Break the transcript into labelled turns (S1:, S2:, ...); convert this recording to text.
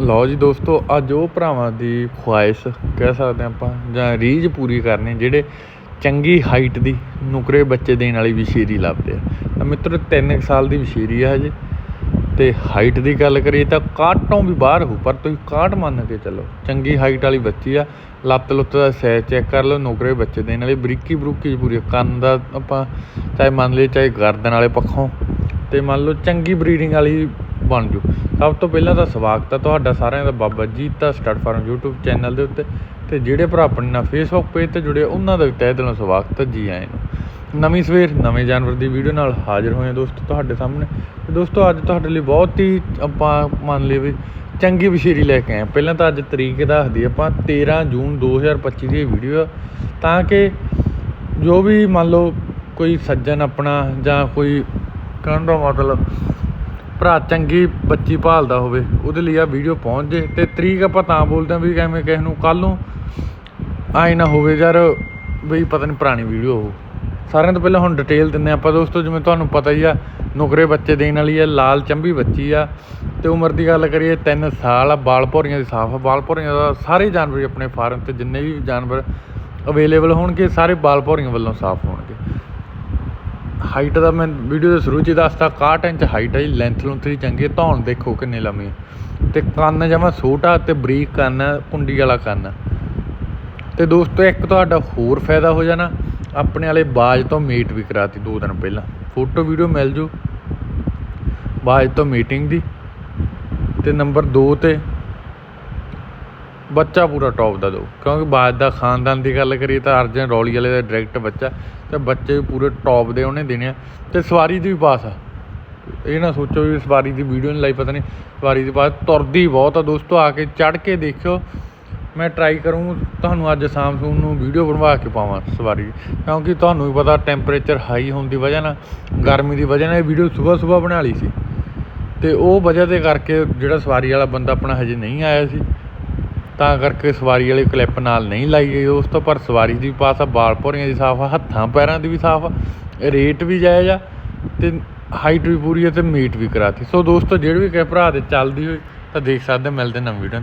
S1: ਲਓ ਜੀ ਦੋਸਤੋ, ਅੱਜ ਉਹ ਭਰਾਵਾਂ ਦੀ ਖੁਆਇਸ਼ ਕਹਿ ਸਕਦੇ ਹਾਂ ਆਪਾਂ, ਜਾਂ ਰੀਝ ਪੂਰੀ ਕਰਨੀ, ਜਿਹੜੇ ਚੰਗੀ ਹਾਈਟ ਦੀ ਨੁਕਰੇ ਬੱਚੇ ਦੇਣ ਵਾਲੀ ਵਿਸ਼ੇਰੀ ਲੱਭਦੇ ਆ। ਤਾਂ ਮਿੱਤਰੋ 3 ਸਾਲ ਦੀ ਵਿਸ਼ੇਰੀ ਆ ਹਜੇ। ਤੇ ਹਾਈਟ ਦੀ ਗੱਲ ਕਰੀਏ ਤਾਂ ਕਾਟੋਂ ਵੀ ਬਾਹਰ ਹੋ, ਪਰ ਤੁਸੀਂ ਕਾਟ ਮੰਨ ਕੇ ਚੱਲੋ, ਚੰਗੀ ਹਾਈਟ ਵਾਲੀ ਬੱਚੀ ਆ, ਲੱਤ ਲੁੱਤ ਦਾ ਸਾਈਜ਼ ਚੈੱਕ ਕਰ ਲਓ, ਨੁਕਰੇ ਬੱਚੇ ਦੇਣ ਵਾਲੀ, ਬਰੀਕੀ ਬਰੂਕੀ ਪੂਰੀ ਕੰਨ ਦਾ ਆਪਾਂ, ਚਾਹੇ ਮੰਨ ਲਈਏ, ਚਾਹੇ ਗਰਦਨ ਵਾਲੇ ਪੱਖੋਂ, ਤੇ ਮੰਨ ਲਓ ਚੰਗੀ ਬਰੀਡਿੰਗ ਵਾਲੀ ਬਣ ਜੂ। ਸਭ ਤੋਂ ਪਹਿਲਾਂ ਤਾਂ ਸਵਾਗਤ ਹੈ ਤੁਹਾਡਾ ਸਾਰਿਆਂ ਦਾ Baba Jeeta stud farm YouTube channel ਦੇ ਉੱਤੇ। ਤੇ ਜਿਹੜੇ ਭਰਾ ਆਪਣੇ ਨਾਲ Facebook ਪੇਜ ਤੇ ਜੁੜੇ, ਉਹਨਾਂ ਦਾ ਵੀ ਤਹਿ ਦਿਲੋਂ ਸਵਾਗਤ ਹੈ ਜੀ ਆਇਆਂ ਨੂੰ। ਨਵੀਂ ਸਵੇਰ, ਨਵੇਂ ਜਾਨਵਰ ਦੀ ਵੀਡੀਓ ਨਾਲ ਹਾਜ਼ਰ ਹੋਏ ਹਾਂ ਦੋਸਤੋ ਤੁਹਾਡੇ ਸਾਹਮਣੇ। ਤੇ ਦੋਸਤੋ, ਅੱਜ ਤੁਹਾਡੇ ਲਈ ਬਹੁਤ ਹੀ ਆਪਾਂ ਮੰਨ ਲਈਏ ਵੀ ਚੰਗੀ ਵਿਸ਼ੇਰੀ ਲੈ ਕੇ ਆਏ ਹਾਂ। ਪਹਿਲਾਂ ਤਾਂ ਅੱਜ ਤਰੀਕ ਦੱਸਦੀ ਆਪਾਂ 13 ਜੂਨ 2025 ਦੀ ਇਹ ਵੀਡੀਓ ਆ। ਤਾਂ ਕਿ ਜੋ ਵੀ ਮੰਨ ਲਓ ਕੋਈ ਸੱਜਣ ਆਪਣਾ ਜਾਂ ਕੋਈ ਕਹਿਣ ਦਾ ਮਤਲਬ ਭਰਾ ਚੰਗੀ ਬੱਚੀ ਭਾਲਦਾ ਹੋਵੇ, ਉਹਦੇ ਲਈ ਆ ਵੀਡੀਓ ਪਹੁੰਚ ਜੇ। ਤੇ ਤਰੀਕ ਆਪਾਂ ਤਾਂ ਬੋਲਦੇ ਹਾਂ ਵੀ ਐਵੇਂ ਕਿਸੇ ਨੂੰ ਕੱਲ ਨੂੰ ਆਏ ਨਾ ਹੋਵੇ ਯਾਰ, ਬਈ ਪਤਾ ਨਹੀਂ ਪੁਰਾਣੀ ਵੀਡੀਓ ਹੋ ਸਾਰਿਆਂ ਤੋਂ ਪਹਿਲਾਂ ਹੁਣ ਡਿਟੇਲ ਦਿੰਦੇ ਆਪਾਂ। ਦੋਸਤੋ, ਜਿਵੇਂ ਤੁਹਾਨੂੰ ਪਤਾ ਹੀ ਆ, ਨੁਕਰੇ ਬੱਚੇ ਦੇਣ ਵਾਲੀ ਆ, ਲਾਲ ਚੰਬੀ ਬੱਚੀ ਆ। ਤੇ ਉਮਰ ਦੀ ਗੱਲ ਕਰੀਏ 3 ਸਾਲ ਆ, ਬਾਲ ਭੌਰੀਆਂ ਦੀ ਸਾਫ਼ ਆ। ਬਾਲ ਭੌਰੀਆਂ ਦਾ ਸਾਰੇ ਜਾਨਵਰ ਆਪਣੇ ਫਾਰਮ ਤੇ ਜਿੰਨੇ ਵੀ ਜਾਨਵਰ ਅਵੇਲੇਬਲ ਹੋਣਗੇ, ਸਾਰੇ ਬਾਲ ਭੌਰੀਆਂ ਵੱਲੋਂ ਸਾਫ਼ ਹੋਣਗੇ। ਹਾਈਟ ਦਾ ਮੈਂ ਵੀਡੀਓ ਦੇ ਸ਼ੁਰੂ 'ਚ ਹੀ ਦੱਸਤਾ 61 ਇੰਚ ਹਾਈਟ ਹੈ ਜੀ ਲੈਂਥ ਲੁੰਥ ਦੀ ਚੰਗੀ ਧੌਣ ਦੇਖੋ ਕਿੰਨੇ ਲੰਮੀ ਹੈ ਤੇ ਕੰਨ ਜਮਾ ਛੋਟਾ ਤੇ ਬਰੀਕ ਕੰਨ ਕੁੰਡੀ ਵਾਲਾ ਕੰਨ ਹੈ ਤੇ ਦੋਸਤੋ, ਇੱਕ ਤੁਹਾਡਾ ਹੋਰ ਫਾਇਦਾ ਹੋ ਜਾਣਾ, ਆਪਣੇ ਵਾਲੇ ਬਾਜ ਤੋਂ ਮੀਟ ਵੀ ਕਰਾਤੀ ਦੋ ਦਿਨ ਪਹਿਲਾਂ। ਫੋਟੋ ਵੀਡੀਓ ਮਿਲ ਜੂ, ਬਾਜ ਤੋਂ ਮੀਟਿੰਗ ਦੀ। ਤੇ ਨੰਬਰ 2 ਤੇ ਬੱਚਾ ਪੂਰਾ ਟੌਪ ਦਾ ਦੋ। ਕਿਉਂਕਿ ਬਾਜ ਦਾ ਖਾਨਦਾਨ ਦੀ ਗੱਲ ਕਰੀਏ ਤਾਂ ਅਰਜਨ ਰੌਲੀ ਵਾਲੇ ਦਾ ਡਾਇਰੈਕਟ ਬੱਚਾ, ਤੇ ਬੱਚੇ ਵੀ ਪੂਰੇ ਟੌਪ ਦੇ ਉਹਨੇ ਦੇਣੇ ਆ। ਤੇ ਸਵਾਰੀ ਦੀ ਵੀ ਪਾਸ ਆ। ਇਹ ਨਾ ਸੋਚੋ ਵੀ ਸਵਾਰੀ ਦੀ ਵੀਡੀਓ ਨਹੀਂ ਲਾਈ, ਪਤਾ ਨਹੀਂ ਸਵਾਰੀ ਦੀ ਪਾਸ ਤੁਰਦੀ ਬਹੁਤ ਆ। ਦੋਸਤੋ, ਆ ਕੇ ਚੜ ਕੇ ਦੇਖਿਓ। ਮੈਂ ਟਰਾਈ ਕਰੂੰ, ਤੁਹਾਨੂੰ ਅੱਜ ਸ਼ਾਮ ਸੂਮ ਨੂੰ ਵੀਡੀਓ ਬਣਵਾ ਕੇ ਪਾਵਾਂ ਸਵਾਰੀ। ਦੀ। ਕਿਉਂਕਿ ਤੁਹਾਨੂੰ ਵੀ ਪਤਾ ਟੈਂਪਰੇਚਰ ਹਾਈ ਹੋਣ ਦੀ ਵਜ੍ਹਾ ਨਾਲ, ਗਰਮੀ ਦੀ ਵਜ੍ਹਾ ਨਾਲ ਇਹ ਵੀਡੀਓ ਸਵੇਰ ਸਵੇਰ ਬਣਾ ਲਈ ਸੀ। ਤੇ ਉਹ ਵਜ੍ਹਾ ਦੇ ਕਰਕੇ ਜਿਹੜਾ ਸਵਾਰੀ ਵਾਲਾ ਬੰਦਾ ਆਪਣਾ ਹਜੇ ਨਹੀਂ ਆਇਆ ਸੀ। ਤਾਂ ਕਰਕੇ ਸਵਾਰੀ ਵਾਲੀ ਕਲਿੱਪ ਨਾਲ ਨਹੀਂ ਲਾਈ ਗਈ। ਦੋਸਤੋ ਪਰ ਸਵਾਰੀ ਦੀ ਵੀ ਪਾਸ ਆ, ਬਾਲ ਭੋਰੀਆਂ ਦੀ ਸਾਫ਼ ਆ, ਹੱਥਾਂ ਪੈਰਾਂ ਦੀ ਵੀ ਸਾਫ਼ ਆ, ਰੇਟ ਵੀ ਜਾਇਜ਼ ਆ ਤੇ ਹਾਈਟ ਵੀ ਪੂਰੀ ਹੈ ਤੇ ਮੀਟ ਵੀ ਕਰਾਤੀ। ਸੋ ਦੋਸਤੋ, ਜਿਹੜੇ ਵੀ ਕਿਸੇ ਭਰਾ ਦੇ ਚੱਲਦੀ ਹੋਈ, ਤਾਂ ਦੇਖ ਸਕਦੇ ਮਿਲਦੇ ਨਵੀਂ ਵੀਡੀਓ